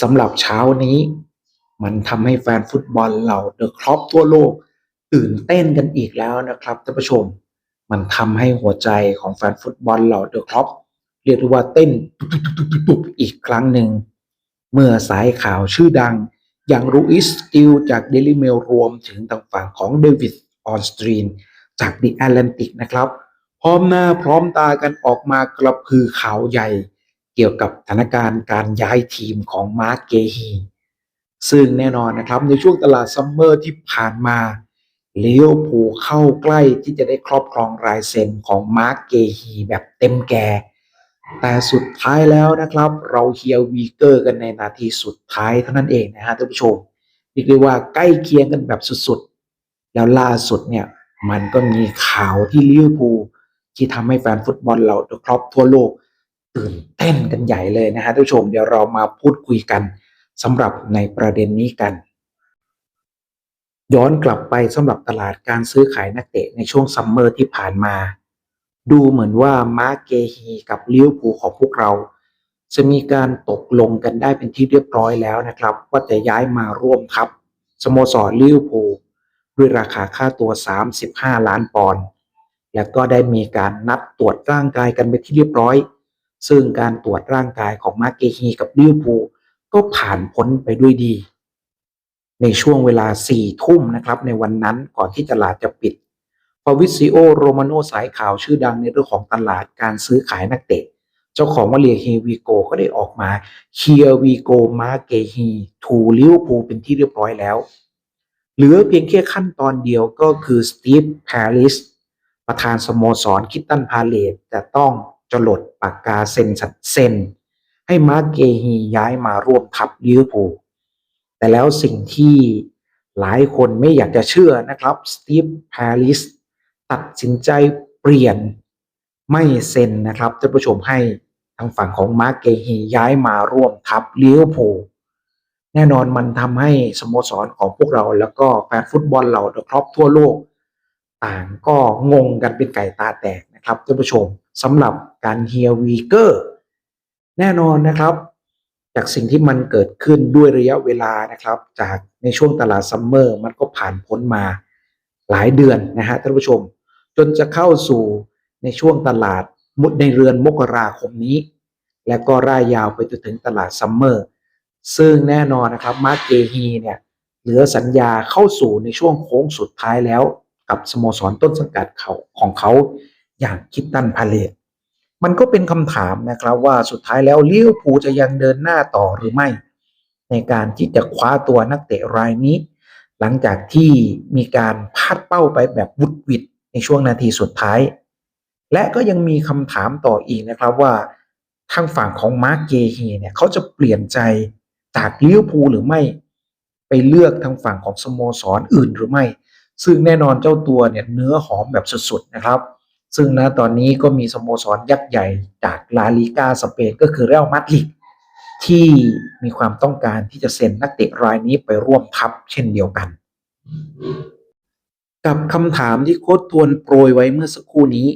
สำหรับเช้านี้ มันทำให้แฟนฟุตบอลเราเดอะครอปทั่วโลก ตื่นเต้นกันอีกแล้วนะครับท่านผู้ชม มันทำให้หัวใจของแฟนฟุตบอลเราเดอะครอปเรียกว่าเต้นตุบๆๆอีกครั้งหนึ่ง เมื่อสายข่าวชื่อดัง อย่างรูอิสสติลจากเดลิเมลรวมถึงทางฝั่งของเดวิดออนสตรีนจากดิแอตแลนติกนะครับ พร้อมหน้าพร้อมตากันออกมากระพือข่าวใหญ่ เกี่ยวกับสถานการณ์การย้ายทีมของมาร์กเกฮีซึ่งแน่นอนนะครับในช่วงตลาดซัมเมอร์ที่ผ่านมาเลี้ยวผูเข้าใกล้ที่จะได้ครอบครองรายเซ็นของมาร์กเกฮีแบบเต็มแก่ แต่สุดท้ายแล้วนะครับ เราเฮียวีเกอร์กันในนาทีสุดท้ายเท่านั้นเองนะฮะท่านผู้ชมเรียกได้ว่าใกล้เคียงกันแบบสุดๆ แล้วล่าสุดเนี่ยมันก็มีข่าวที่ลิเวอร์พูลที่ทำให้แฟนฟุตบอลเราครอบทั่วโลก ตื่นเต้นกันใหญ่เลยนะฮะท่านผู้ชมเดี๋ยวเรามาพูดคุยกันสำหรับในประเด็นนี้กัน ย้อนกลับไปสำหรับตลาดการซื้อขายนักเตะในช่วงซัมเมอร์ที่ผ่านมา ดูเหมือนว่ามาเกฮีกับลิเวพูของพวกเรา จะมีการตกลงกันได้เป็นที่เรียบร้อยแล้วนะครับ ว่าจะย้ายมาร่วมทัพสโมสรลิเวพูด้วยราคาค่าตัว 35 ล้านปอนด์และก็ได้มีการนัดตรวจร่างกายกันไปนที่เรียบร้อย ซึ่งการตรวจร่างกายของมาเกฮีกับลิวพูก็ผ่านพ้นไปด้วยดี ในช่วงเวลา4ทุ่มนะครับ ในวันนั้นก่อนที่ตลาดจะปิดฟาวิซิโอโรมาโนสายข่าวชื่อดังในเรื่องของตลาดการซื้อขายนักเตะ เจ้าของวลีเฮวีโกก็ได้ออกมาเคียวีโกมาเกฮีทูลิวพูเป็นที่เรียบร้อยแล้วเหลือเพียงแค่ขั้นตอนเดียวก็คือสตีฟแพริสประธานสโมสรคิตตันพาเลตจะต้อง จรดปากกาเซ็นสัดเซ็น ให้มาร์กเกฮีย้ายมาร่วมทัพลิเวอร์พูลแต่แล้วสิ่งที่หลายคนไม่อยากจะเชื่อนะครับสตีฟแพริสตัดสินใจเปลี่ยนไม่เซ็นนะครับท่านผู้ชมให้ทางฝั่งของมาร์กเกฮีย้ายมาร่วมทัพลิเวอร์พูลแน่นอนมันทำให้สโมสรของพวกเราแล้วก็แฟนฟุตบอลเราครอบทั่วโลก ต่างก็งงกันเป็นไก่ตาแตกนะครับท่านผู้ชม สำหรับการเฮียวีเกอร์แน่นอนนะครับ จากสิ่งที่มันเกิดขึ้นด้วยระยะเวลานะครับ จากในช่วงตลาดซัมเมอร์มันก็ผ่านพ้นมาหลายเดือนนะฮะท่านผู้ชม จนจะเข้าสู่ในช่วงตลาดมุดในเรือนมกราคมนี้ และก็ร่ายยาวไปจนถึงตลาดซัมเมอร์ ซึ่งแน่นอนนะครับมาร์เกฮีเนี่ยเหลือสัญญาเข้าสู่ในช่วงโค้งสุดท้ายแล้วกับสโมสรต้นสังกัดเขาของเขา อย่างคิตตันพาเลตมันก็เป็นคำถามนะครับว่าสุดท้ายแล้วลิเวอร์พูลจะยังเดินหน้าต่อหรือไม่ ในการที่จะคว้าตัวนักเตะรายนี้ หลังจากที่มีการพลาดเป้าไปแบบวุดวิดในช่วงนาทีสุดท้าย และก็ยังมีคำถามต่ออีกนะครับว่าทางฝั่งของมาร์กเกฮีเนี่ยเขาจะเปลี่ยนใจจากลิเวอร์พูลหรือไม่ ไปเลือกทางฝั่งของสโมสรออื่นหรือไม่ ซึ่งแน่นอนเจ้าตัวเนี่ยเนื้อหอมแบบสุดๆนะครับ ซึ่งณตอนนี้ก็มีสโมสรยักษ์ใหญ่จากลาลิกาสเปนก็คือเรอัลมาดริดที่มีความต้องการที่จะเซ็นนักเตะรายนี้ไปร่วมทัพเช่นเดียวกัน กับคำถามที่โค้ชทวนโปรยไว้เมื่อสักครู่นี้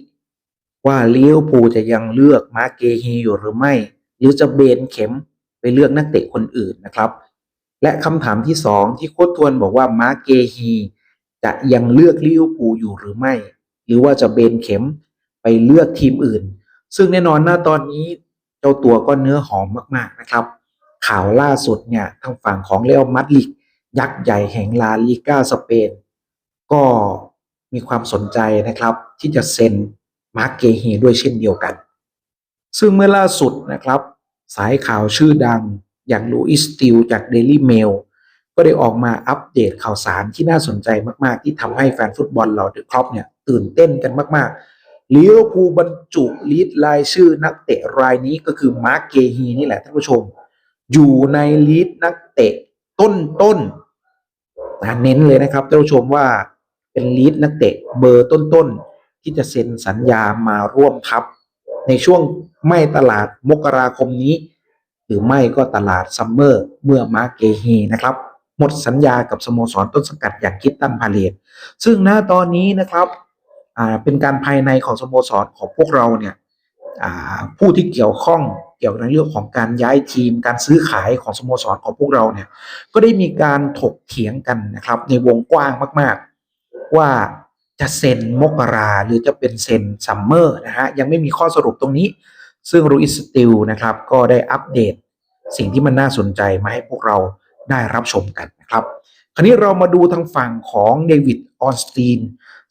ว่าลิเวอร์พูลจะยังเลือกมาเกฮีอยู่หรือไม่ หรือจะเบนเข็มไปเลือกนักเตะคนอื่นนะครับ และคำถามที่สองที่โค้ชทวนบอกว่ามาเกฮีจะยังเลือกลิเวอร์พูลอยู่หรือไม่ หรือว่าจะเบนเข็มไปเลือกทีมอื่น ซึ่งแน่นอนหน้าตอนนี้เจ้าตัวก็เนื้อหอมมากๆนะครับ ข่าวล่าสุดเนี่ยทางฝั่งของเรอัลมาดริดยักษ์ใหญ่แห่งลาลิกาสเปน ก็มีความสนใจนะครับ ที่จะเซ็นมาร์กเกฮีด้วยเช่นเดียวกัน ซึ่งเมื่อล่าสุดนะครับ สายข่าวชื่อดังอย่างลูอิสติลจากเดลี่เมล ก็ได้ออกมาอัปเดตข่าวสารที่น่าสนใจมาก ๆ ที่ทำให้แฟนฟุตบอลเราเดอะครอปเนี่ยตื่นเต้นกันมากๆลิเวอร์พูลบรรจุลีดรายชื่อนักเตะรายนี้ก็คือมาร์กเกฮีนี่แหละท่านผู้ชม อยู่ในลีดนักเตะต้นๆนะเน้นเลยนะครับท่านผู้ชมว่าเป็นลีดนักเตะเบอร์ต้นๆที่จะเซ็นสัญญามาร่วมทัพ ในช่วงไม่ตลาดมกราคมนี้ หรือไม่ก็ตลาดซัมเมอร์เมื่อมาร์เกฮีนะครับ หมดสัญญากับสโมสรต้นสังกัดอย่างคิดตันพาเลตซึ่งณตอนนี้นะครับเป็นการภายในของสโมสรของพวกเราเนี่ยผู้ที่เกี่ยวข้องเกี่ยวกับเรื่องของการย้ายทีม การซื้อขายของสโมสรของพวกเราเนี่ยก็ได้มีการถกเถียงกันนะครับในวงกว้างมาก ๆ ว่าจะเซ็นมกราหรือจะเป็นเซ็นซัมเมอร์นะฮะยังไม่มีข้อสรุปตรงนี้ ซึ่งรูอิสติลนะครับก็ได้อัปเดตสิ่งที่มันน่าสนใจมาให้พวกเรา ได้รับชมกันนะครับ คราวนี้เรามาดูทางฝั่งของเดวิดออนสตีน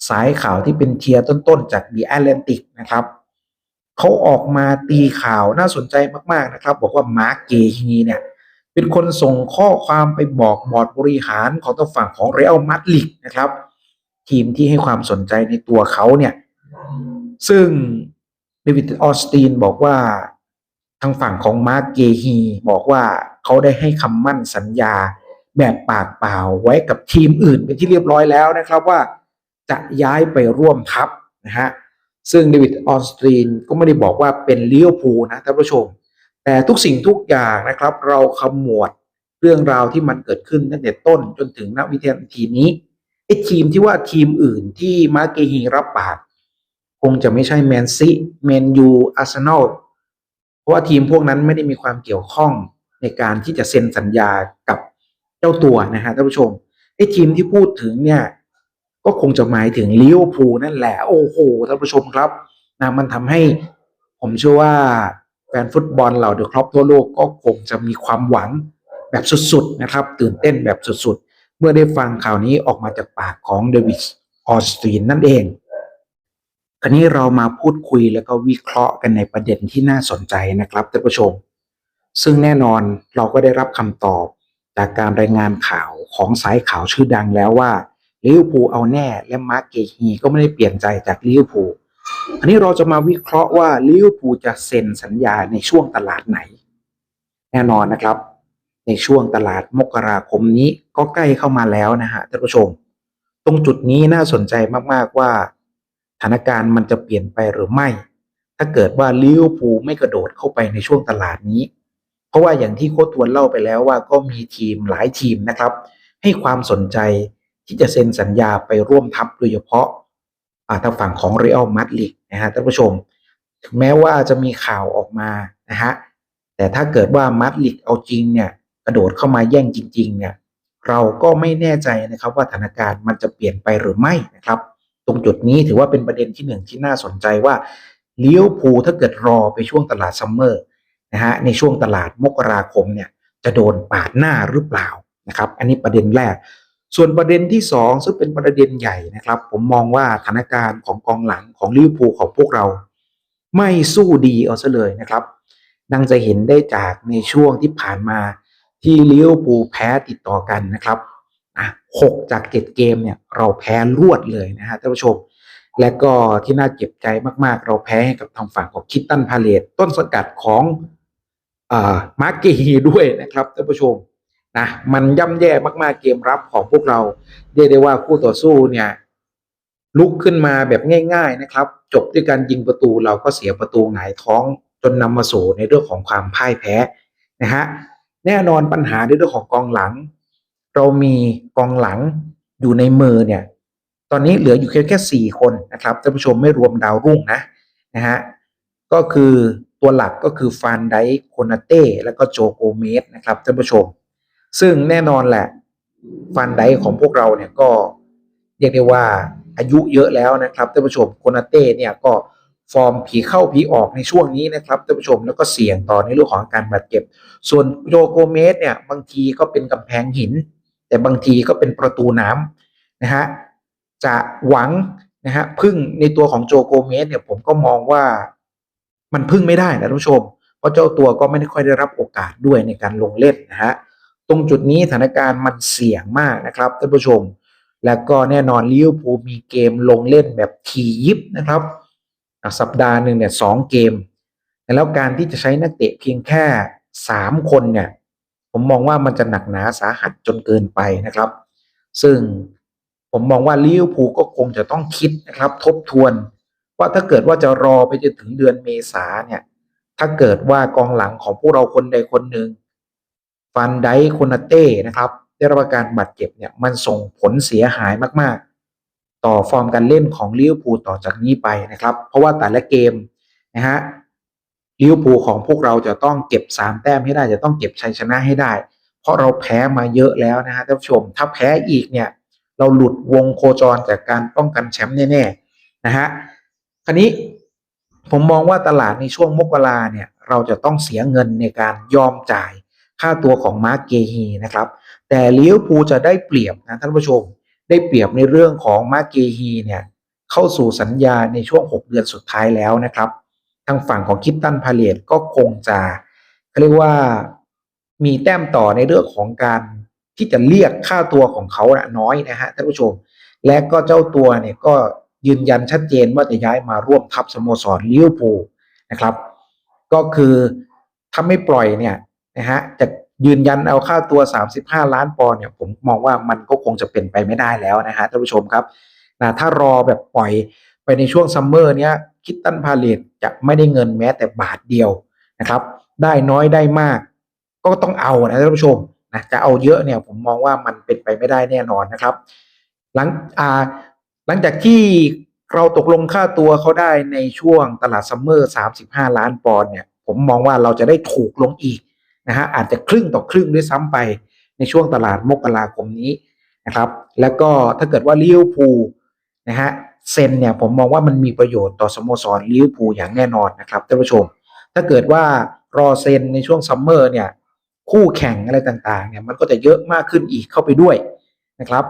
สายข่าวที่เป็นเทียร์ต้นๆ จาก The Atlantic นะครับเขาออกมาตีข่าวน่าสนใจมากๆนะครับ บอกว่ามาร์กเกฮีเนี่ยเป็นคนส่งข้อความไปบอกบอร์ดบริหารของทางฝั่งของเรอัลมาดริดนะครับ ทีมที่ให้ความสนใจในตัวเขาเนี่ย ซึ่งเดวิดออสตีนบอกว่าทางฝั่งของมาร์กเกฮีบอกว่า เขาได้ให้คำมั่นสัญญาแบบปากเปล่าไว้กับทีมอื่นเป็นที่เรียบร้อยแล้วนะครับว่าจะย้ายไปร่วมทัพนะฮะซึ่งเดวิดออสตรีนก็ไม่ได้บอกว่าเป็นเลี้ยวภูนะท่านผู้ชม แต่ทุกสิ่งทุกอย่างนะครับ เราขมวดเรื่องราวที่มันเกิดขึ้นตั้งแต่ต้นจนถึงณวิทยาทีนี้ไอ้ทีมที่ว่าทีมอื่นที่มาเกฮีรับปากคงจะไม่ใช่แมนซีแมนยูอาร์เซนอลเพราะว่าทีมพวกนั้นไม่ได้มีความเกี่ยวข้อง ในการที่จะเซ็นสัญญากับเจ้าตัวนะฮะท่านผู้ชมไอ้ทีมที่พูดถึงเนี่ยก็คงจะหมายถึงลิเวอร์พูลนั่นแหละ โอ้โหท่านผู้ชมครับนะมันทำให้ผมเชื่อว่าแฟนฟุตบอลเหล่าเดอะครอปทั่วโลกก็คงจะมีความหวังแบบสุดๆนะครับ ตื่นเต้นแบบสุดๆ เมื่อได้ฟังข่าวนี้ออกมาจากปากของเดวิดออสตีนนั่นเองคราวนี้เรามาพูดคุยแล้วก็วิเคราะห์กันในประเด็นที่น่าสนใจนะครับท่านผู้ชม ซึ่งแน่นอนเราก็ได้รับคำตอบจากการรายงานข่าวของสายข่าวชื่อดังแล้วว่าลิเวอร์พูลเอาแน่และมาร์กเกฮีก็ไม่ได้เปลี่ยนใจจากลิเวอร์พูลอันนี้เราจะมาวิเคราะห์ว่าลิเวอร์พูลจะเซ็นสัญญาในช่วงตลาดไหน แน่นอนนะครับ ในช่วงตลาดมกราคมนี้ก็ใกล้เข้ามาแล้วนะฮะท่านผู้ชม ตรงจุดนี้น่าสนใจมากๆว่าสถานการณ์มันจะเปลี่ยนไปหรือไม่ ถ้าเกิดว่าลิเวอร์พูลไม่กระโดดเข้าไปในช่วงตลาดนี้ เพราะว่าอย่างที่โค้ชทวนเล่าไปแล้วว่าก็มีทีมหลายทีมนะครับ ให้ความสนใจที่จะเซ็นสัญญาไปร่วมทัพโดยเฉพาะทางฝั่งของเรอัลมาดริดนะฮะท่านผู้ชม ถึงแม้ว่าจะมีข่าวออกมานะฮะแต่ถ้าเกิดว่ามาดริดเอาจริงเนี่ยกระโดดเข้ามาแย่งจริงๆเนี่ยเราก็ไม่แน่ใจนะครับว่าสถานการณ์มันจะเปลี่ยนไปหรือไม่นะครับ ตรงจุดนี้ถือว่าเป็นประเด็นที่หนึ่งที่น่าสนใจว่าเลี้ยวภูถ้าเกิดรอไปช่วงตลาดซัมเมอร์ นะฮะในช่วงตลาดมกราคมเนี่ยจะโดนปาดหน้าหรือเปล่านะครับอันนี้ประเด็นแรก ส่วนประเด็นที่สองซึ่งเป็นประเด็นใหญ่นะครับ ผมมองว่าสถานการณ์ของกองหลังของลิเวอร์พูลของพวกเรา ไม่สู้ดีเอาซะเลยนะครับดังจะเห็นได้จากในช่วงที่ผ่านมาที่ลิเวอร์พูลแพ้ติดต่อกันนะครับอะหกจากเจ็ดเกมเนี่ยเราแพ้รวดเลยนะฮะท่านผู้ชม และก็ที่น่าเจ็บใจมากๆ เราแพ้ให้กับทางฝั่งของคิตตันพาเลตต้นสกัดของ มาร์เกฮีด้วยนะครับท่านผู้ชมนะมันย่ำแย่มากๆเกมรับของพวกเราเรียกได้ว่าคู่ต่อสู้เนี่ยลุกขึ้นมาแบบง่าย ๆนะครับ จบด้วยการยิงประตูเราก็เสียประตูหงายท้องจนนำมาสู่ในเรื่องของความพ่ายแพ้นะฮะแน่นอนปัญหาในเรื่องของกองหลัง เรามีกองหลังอยู่ในมือเนี่ยตอนนี้เหลืออยู่แค่แค่สี่คนนะครับท่านผู้ชมไม่รวมดาวรุ่งนะนะฮะก็คือ ตัวหลักก็คือฟานไดโคนาเต้แล้วก็โจโกเมสนะครับท่านผู้ชม ซึ่งแน่นอนแหละฟันไดของพวกเราเนี่ยก็เรียกได้ว่าอายุเยอะแล้วนะครับท่านผู้ชมโคนาเต้เนี่ยก็ฟอร์มผีเข้าผีออกในช่วงนี้นะครับท่านผู้ชมแล้วก็เสี่ยงต่อในเรื่องของอาการบาดเจ็บ ส่วนโจโกเมสเนี่ยบางทีก็เป็นกำแพงหิน แต่บางทีก็เป็นประตูน้ำนะฮะจะหวังนะฮะพึ่งในตัวของโจโกเมสเนี่ยผมก็มองว่า มันพึ่งไม่ได้นะท่านผู้ชม เพราะเจ้าตัวก็ไม่ได้ค่อยได้รับโอกาสด้วยในการลงเล่นนะฮะตรงจุดนี้สถานการณ์มันเสี่ยงมากนะครับท่านผู้ชม แล้วก็แน่นอนลิเวอร์พูลมีเกมลงเล่นแบบทียิบนะครับ สัปดาห์หนึ่งเนี่ยสองเกม แล้วการที่จะใช้นักเตะเพียงแค่สามคนเนี่ยผมมองว่ามันจะหนักหนาสาหัสจนเกินไปนะครับ ซึ่งผมมองว่าลิเวอร์พูลก็คงจะต้องคิดนะครับ ทบทวน ว่าถ้าเกิดว่าจะรอไปจนถึงเดือนเมษาเนี่ย ถ้าเกิดว่ากองหลังของพวกเราคนใดคนหนึ่งฟันไดโคนาเต้นะครับ ได้รับการบาดเจ็บเนี่ยมันส่งผลเสียหายมาก ๆ ต่อฟอร์มการเล่นของลิเวอร์พูลต่อจากนี้ไปนะครับ เพราะว่าแต่ละเกมนะฮะลิเวอร์พูลของพวกเราจะต้องเก็บสามแต้มให้ได้จะต้องเก็บชัยชนะให้ได้ เพราะเราแพ้มาเยอะแล้วนะฮะท่านผู้ชม ถ้าแพ้อีกเนี่ยเราหลุดวงโคจรจากการป้องกันแชมป์แน่ๆนะฮะ คราวนี้ผมมองว่าตลาดในช่วงมกราเนี่ยเราจะต้องเสียเงินในการยอมจ่ายค่าตัวของมาร์กเกฮีนะครับ แต่เลิเวอร์พูจะได้เปรียบนะท่านผู้ชม ได้เปรียบในเรื่องของมาร์กเกฮีเนี่ยเข้าสู่สัญญาในช่วง 6 เดือนสุดท้ายแล้วนะครับ ทางฝั่งของคิปตันพาเลตก็คงจะเขาเรียกว่ามีแต้มต่อในเรื่องของการที่จะเรียกค่าตัวของเขานะน้อยนะฮะท่านผู้ชม และก็เจ้าตัวเนี่ยก็ ยืนยันชัดเจนว่าจะย้ายมาร่วมทัพสโมสรลิเวอร์พูลนะครับ ก็คือถ้าไม่ปล่อยเนี่ยนะฮะจะยืนยันเอาค่าตัว 35 ล้านปอนด์เนี่ยผมมองว่ามันก็คงจะเป็นไปไม่ได้แล้วนะฮะท่านผู้ชมครับนะถ้ารอแบบปล่อยไปในช่วงซัมเมอร์เนี้ยคิดตันพาเลตจะไม่ได้เงินแม้แต่บาทเดียวนะครับ ได้น้อยได้มาก ก็ต้องเอานะท่านผู้ชมนะจะเอาเยอะเนี่ยผมมองว่ามันเป็นไปไม่ได้แน่นอนนะครับ หลังอ่า หลังจากที่เราตกลงค่าตัวเขาได้ในช่วงตลาดซัมเมอร์ 35 ล้านปอนด์เนี่ย ผมมองว่าเราจะได้ถูกลงอีกนะฮะอาจจะครึ่งต่อครึ่งด้วยซ้ำไปในช่วงตลาดมกราคมนี้นะครับ แล้วก็ถ้าเกิดว่าลิเวอร์พูลนะฮะเซ็นเนี่ยผมมองว่ามันมีประโยชน์ต่อสโมสรลิเวอร์พูลอย่างแน่นอนนะครับท่านผู้ชม ถ้าเกิดว่ารอเซ็นในช่วงซัมเมอร์เนี่ยคู่แข่งอะไรต่างๆเนี่ยมันก็จะเยอะมากขึ้นอีกเข้าไปด้วยนะครับ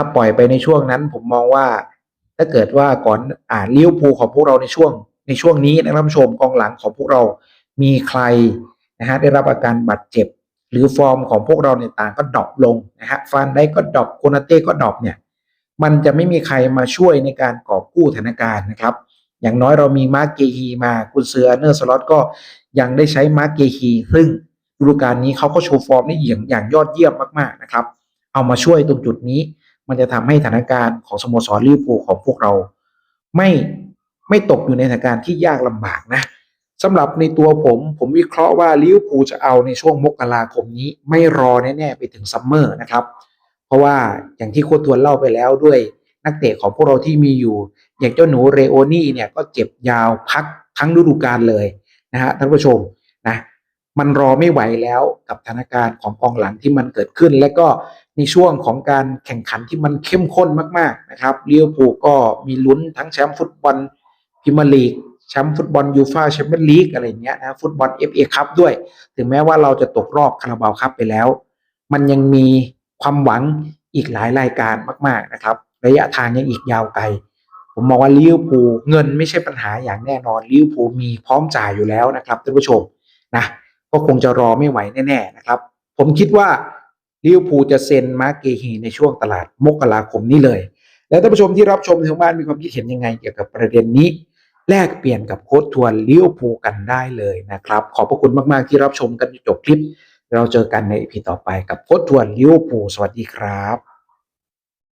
ถ้าปล่อยไปในช่วงนั้น ผมมองว่า ถ้าเกิดว่าก่อนอ่านลิวพูของพวกเราในช่วง ในช่วงนี้นะครับท่านผู้ชมกองหลังของพวกเรามีใครนะฮะได้รับอาการบาดเจ็บ หรือฟอร์มของพวกเราในยต่างก็ดรอปลงนะฮะฟันได้ก็ดรอปโคนาเต้ก็ดรอปเนี่ย มันจะไม่มีใครมาช่วยในการกอบกู้สถานการณ์นะครับ อย่างน้อยเรามีมาร์กเกฮีมาคุณเซือเนอร์สล็อตก็ยังได้ใช้มาร์กเกฮีซึ่งฤดูกาลนี้เขาก็โชว์ฟอร์มได้อย่างอย่างยอดเยี่ยมมากๆนะครับ เอามาช่วยตรงจุดนี้ มันจะทำให้สถานการณ์ของสโมสรลิเวอร์พูลของพวกเรา ไม่ไม่ตกอยู่ในสถานการณ์ที่ยากลำบากนะสำหรับในตัวผมผมวิเคราะห์ว่าลิเวอร์พูลจะเอาในช่วงมกราคมนี้ไม่รอแน่ๆไปถึงซัมเมอร์นะครับ เพราะว่าอย่างที่โค้ชทวนเล่าไปแล้วด้วยนักเตะของพวกเราที่มีอยู่ อย่างเจ้าหนูเรโอนี่เนี่ยก็เจ็บยาวพักทั้งฤดูกาลเลยนะฮะท่านผู้ชมนะมันรอไม่ไหวแล้วกับสถานการณ์ของกองหลังที่มันเกิดขึ้น และก็ ในช่วงของการแข่งขันที่มันเข้มข้นมากๆนะครับเลิเวพูก็มีลุ้นทั้งแชมป์ฟุตบอลพรีเมียร์ลีกแชมป์ฟุตบอลยูฟ่าแชมเปี้ยนลีกอะไรเงี้ยนะฟุตบอลเอฟเอคัพด้วย ถึงแม้ว่าเราจะตกรอบคาราบาวคัพไปแล้ว มันยังมีความหวังอีกหลายรายการมากๆนะครับ ระยะทางยังอีกยาวไกล ผมมองว่าลิเวอร์พูลเงินไม่ใช่ปัญหาอย่างแน่นอนลิเวอร์พูลมีพร้อมจ่ายอยู่แล้วนะครับท่านผู้ชมนะก็คงจะรอไม่ไหวแน่ๆนะครับ ผมคิดว่า ลิเวอร์พูลจะเซ็นมาร์กเกฮีในช่วงตลาดมกราคมนี้เลย แล้วท่านผู้ชมที่รับชมทางบ้านมีความคิดเห็นยังไงเกี่ยวกับประเด็นนี้ แลกเปลี่ยนกับโค้ดทัวร์ลิเวอร์พูลกันได้เลยนะครับ ขอบพระคุณมากๆที่รับชมกันจนจบคลิป เราเจอกันในอีพีต่อไปกับโค้ดทัวร์ลิเวอร์พูลสวัสดีครับ